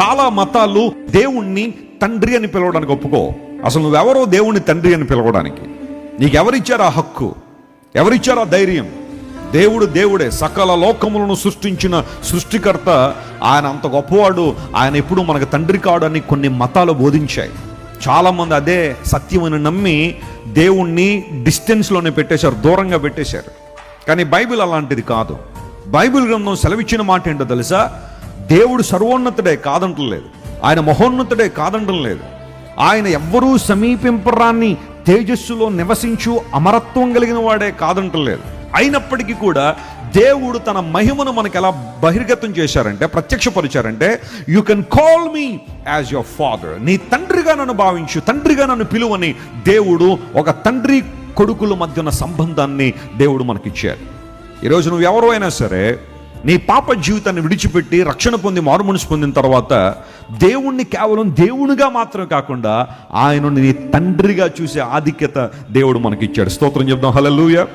చాలా మతాలు దేవుణ్ణి తండ్రి అని పిలవడానికి ఒప్పుకో. అసలు నువ్వెవరో దేవుణ్ణి తండ్రి అని పిలవడానికి. నీకెవరిచ్చారు ఆ హక్కు? ఎవరిచ్చారు ఆ ధైర్యం? దేవుడు దేవుడే. సకల లోకములను సృష్టించిన సృష్టికర్త ఆయన అంత గొప్పవాడు. ఆయన ఎప్పుడు మనకు తండ్రి కాడని కొన్ని మతాలు బోధించాయి. చాలామంది అదే సత్యమని నమ్మి దేవుణ్ణి డిస్టెన్స్లోనే పెట్టేశారు దూరంగా పెట్టేశారు. కానీ బైబిల్ అలాంటిది కాదు. బైబిల్ గ్రంథం సెలవిచ్చిన మాట ఏంటో తెలుసా? దేవుడు సర్వోన్నతుడే కాదంటలేదు ఆయన మహోన్నతుడే కాదంటం లేదు. ఆయన ఎవ్వరూ సమీపింపరాన్ని తేజస్సులో నివసించు అమరత్వం కలిగిన వాడే కాదంటలేదు అయినప్పటికీ కూడా దేవుడు తన మహిమను మనకు ఎలా బహిర్గతం చేశారంటే ప్రత్యక్షపరిచారంటే you can call me as your father నీ తండ్రిగా నన్ను భావించు తండ్రిగా నన్ను పిలువని దేవుడు ఒక తండ్రి కొడుకుల మధ్య ఉన్న సంబంధాన్ని దేవుడు మనకిచ్చారు. ఈరోజు నువ్వు ఎవరు అయినా సరే నీ పాప జీవితాన్ని విడిచిపెట్టి రక్షణ పొంది మారుమనిషి పొందిన తర్వాత దేవుణ్ణి కేవలం దేవునిగా మాత్రమే కాకుండా ఆయనను నీ తండ్రిగా చూసే ఆధిక్యత దేవుడు మనకిచ్చాడు. స్తోత్రం చెప్దాం. హల్లెలూయా.